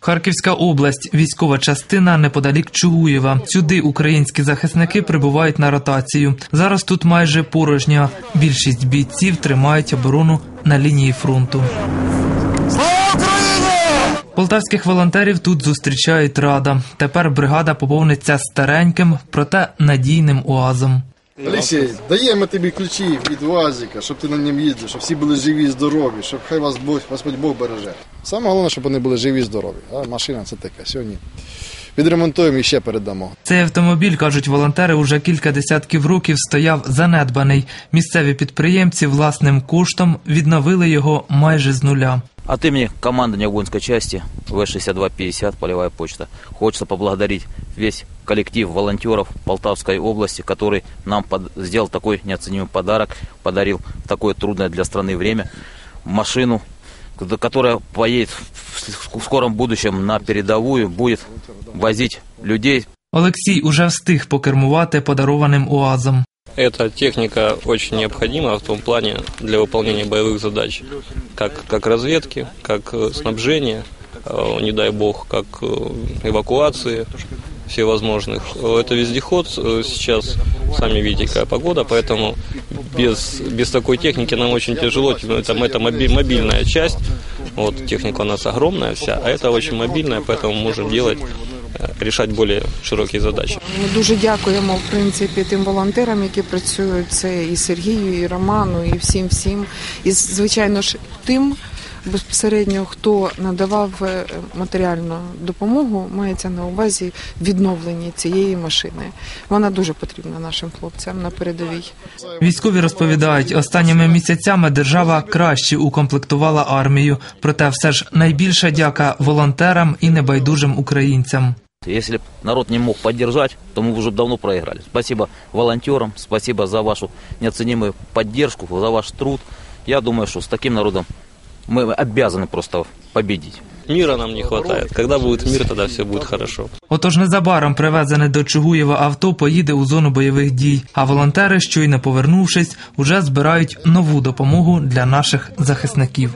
Харківська область, військова частина неподалік Чугуєва. Сюди українські захисники прибувають на ротацію. Зараз тут майже порожня. Більшість бійців тримають оборону на лінії фронту. Полтавських волонтерів тут зустрічають рада. Тепер бригада поповниться стареньким, проте надійним уазом. Олексій, даємо тобі ключі від УАЗика, щоб ти на ньому їздив, щоб всі були живі і здорові, щоб хай вас Бог, Господь Бог береже. Саме головне, щоб вони були живі і здорові. А машина це таке. Сьогодні відремонтуємо і ще передамо. Цей автомобіль, кажуть волонтери, уже кілька десятків років стояв занедбаний. Місцеві підприємці власним коштом відновили його майже з нуля. От имени командования воинской части В-6250 «Полевая почта» хочется поблагодарить весь коллектив волонтеров Полтавской области, который нам под- сделал такой неоценимый подарок, подарил в такое трудное для страны время машину, которая поедет в скором будущем на передовую, будет возить людей Олексій уже встиг покермувати подарованим уазом. Эта техника очень необходима в том плане для выполнения боевых задач, как, как разведки, как э, снабжения, э, не дай бог, как э, эвакуации всевозможных. Это вездеход, сейчас сами видите, какая погода, поэтому без, без такой техники нам очень тяжело, Ну, это, это моби- мобильная часть, вот техника у нас огромная вся, а это очень мобильная, поэтому можем делать, решать более широкие задачи. Ми дуже дякуємо в принципі тим волонтерам, які працюють. Це і Сергію, і Роману, і всім всім. І звичайно ж тим безпосередньо, хто надавав е, матеріальну допомогу, мається на увазі відновлення цієї машини. Вона дуже потрібна нашим хлопцям на передовій. Військові розповідають, останніми місяцями держава краще укомплектувала армію. Проте все ж найбільша дяка волонтерам і небайдужим українцям. Если б народ не мог поддержать, то мы уже б давно проиграли. Спасибо волонтерам, спасибо за вашу неоценимую поддержку, за ваш труд. Я думаю, что с таким народом мы обязаны просто победить. Мира нам не хватает. Когда будет мир, тогда все будет хорошо. Отож незабаром привезене до Чугуєва авто поїде у зону бойових дій, а волонтери, щойно повернувшись, уже збирають нову допомогу для наших захисників.